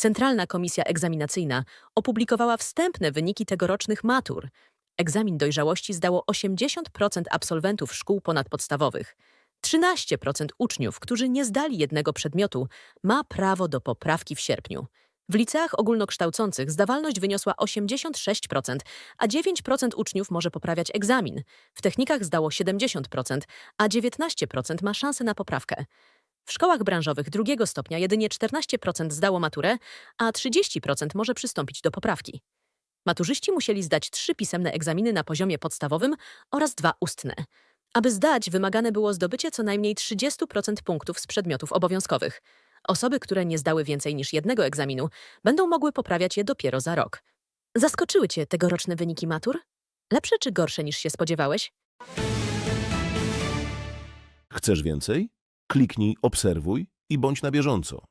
Centralna Komisja Egzaminacyjna opublikowała wstępne wyniki tegorocznych matur. Egzamin dojrzałości zdało 80% absolwentów szkół ponadpodstawowych. 13% uczniów, którzy nie zdali jednego przedmiotu, ma prawo do poprawki w sierpniu. W liceach ogólnokształcących zdawalność wyniosła 86%, a 9% uczniów może poprawiać egzamin. W technikach zdało 70%, a 19% ma szansę na poprawkę. W szkołach branżowych drugiego stopnia jedynie 14% zdało maturę, a 30% może przystąpić do poprawki. Maturzyści musieli zdać trzy pisemne egzaminy na poziomie podstawowym oraz dwa ustne. Aby zdać, wymagane było zdobycie co najmniej 30% punktów z przedmiotów obowiązkowych. Osoby, które nie zdały więcej niż jednego egzaminu, będą mogły poprawiać je dopiero za rok. Zaskoczyły Cię tegoroczne wyniki matur? Lepsze czy gorsze niż się spodziewałeś? Chcesz więcej? Kliknij obserwuj i bądź na bieżąco.